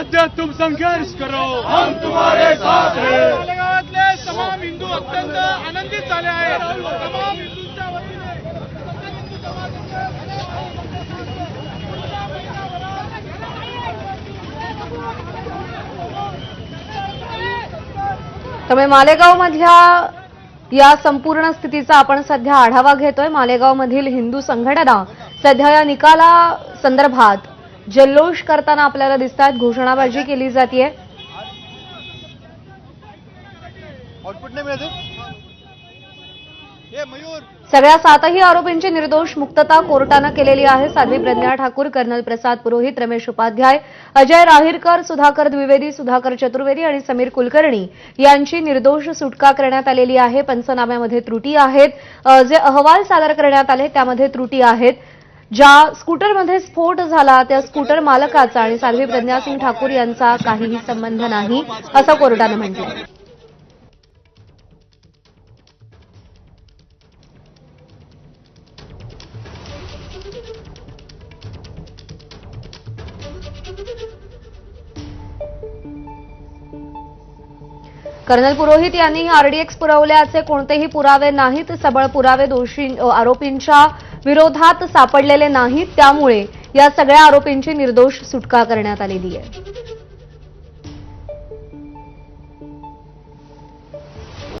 सत्य तुम संघर्ष करो। हम तुम्हारे साथ हैं। मालेगावातले तमाम हिंदू अत्यंत आनंदित झाले आहेत. तमाम हिंदूंच्या वतीने प्रत्येक हिंदू त्यामुळे मालेगाव मधल्या या संपूर्ण स्थितीचा आपण सध्या आढावा घेतोय. मालेगाव मधील हिंदू संघटना सध्या या निकाला संदर्भात जल्लोष करताना आपल्याला दिसतात घोषणाबाजी केली जाते आउटपुट नाही मिळते मयूर. सगळ्या सातही आरोपींची निर्दोष मुक्तता कोर्टानं केलेली आहे. साध्वी प्रज्ञा ठाकूर कर्नल प्रसाद पुरोहित रमेश उपाध्याय अजय राहीरकर सुधाकर द्विवेदी सुधाकर चतुर्वेदी आणि समीर कुलकर्णी यांची निर्दोष सुटका करण्यात आलेली आहे. पंचनाम्यामध्ये त्रुटी आहेत. जे अहवाल सादर करण्यात आले त्यामध्ये त्रुटी आहेत. ज्या स्कूटरमध्ये स्फोट झाला त्या स्कूटर मालकाचा आणि साध्वी प्रज्ञासिंग ठाकूर यांचा काहीही संबंध नाही असं कोर्टानं म्हटलं कर्नल पुरोहित यांनी आरडीएक्स पुरवल्याचे कोणतेही पुरावे नाहीत सबळ पुरावे दोषी आरोपींच्या विरोधात सापडलेले नाहीत त्यामुळे या सगळ्या आरोपींची निर्दोष सुटका करण्यात आलेली आहे.